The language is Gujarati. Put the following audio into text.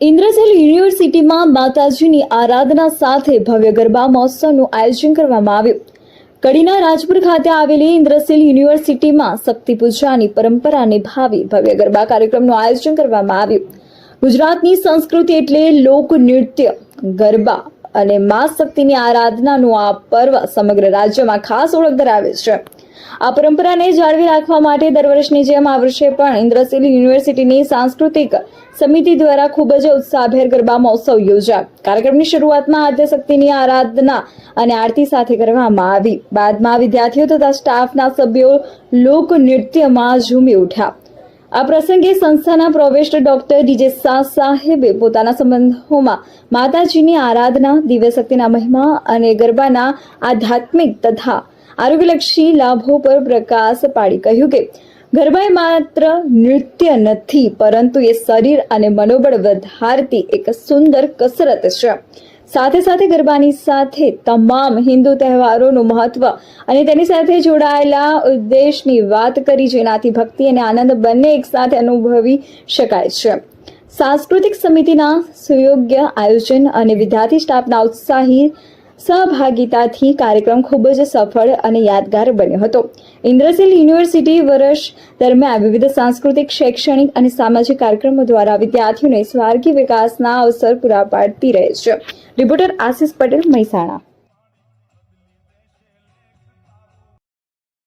ઇન્દ્રસેલ યુનિવર્સિટીમાં માતાજીની આરાધના સાથે ભવ્ય ગરબા મહોત્સવનું આયોજન કરવામાં આવ્યું. કડીના રાજપુર ખાતે આવેલી ઇન્દ્રસેલ યુનિવર્સિટીમાં શક્તિ પૂજાની પરંપરા નિભાવી ભવ્ય ગરબા કાર્યક્રમનું આયોજન કરવામાં આવ્યું. ગુજરાતની સંસ્કૃતિ એટલે લોક નૃત્ય, ગરબા અને મા શક્તિની આરાધનાનું આ પર્વ સમગ્ર રાજ્યમાં ખાસ ઓળખ ધરાવે છે. આ પરંપરાને જાળવી રાખવા માટે દર વર્ષની જેમ આ વર્ષે પણ ઇન્દ્રસિલ યુનિવર્સિટીની સાંસ્કૃતિક સમિતિ દ્વારા ખૂબ જ ઉત્સાહભેર ગરબા મહોત્સવ યોજાયો. કાર્યક્રમની શરૂઆતમાં આદ્યશક્તિની આરાધના અને આરતી સાથે કરવામાં આવી. બાદમાં વિદ્યાર્થીઓ તથા સ્ટાફના સભ્યો લોક નૃત્યમાં ઝૂમી ઉઠ્યા. આ પ્રસંગે સંસ્થાના પ્રોવેસ્ટ ડોક્ટર ડીજે શાહ સાહેબે પોતાના સંબંધોમાં માતાજીની આરાધના દિવ્ય શક્તિના મહિમા અને ગરબાના આધ્યાત્મિક તથા આરોગ્યલક્ષી લાભો પર પ્રકાશ પાડી કહ્યું કે ગરબા એ માત્ર નૃત્ય નથી, પરંતુ એ શરીર અને મનોબળ વધારતી એક સુંદર કસરત છે. સાથે સાથે ગરબાની સાથે તમામ હિન્દુ તહેવારોનું મહત્વ અને તેની સાથે જોડાયેલા ઉદ્દેશની વાત કરી, જેનાથી ભક્તિ અને આનંદ બંને એકસાથે અનુભવી શકાય છે. સાંસ્કૃતિક સમિતિના સુયોગ્ય આયોજન અને વિદ્યાર્થી સ્ટાફના ઉત્સાહી સહભાગિતાથી કાર્યક્રમ ખૂબ જ સફળ અને યાદગાર બન્યો હતો. ઇન્દ્રસિલ યુનિવર્સિટી વર્ષ દરમિયાન વિવિધ સાંસ્કૃતિક, શૈક્ષણિક અને સામાજિક કાર્યક્રમો દ્વારા વિદ્યાર્થીઓને સ્વાર્ગી વિકાસના અવસર પૂરા પાડતી રહે છે. રિપોર્ટર આશિષ પટેલ, મહેસાણા.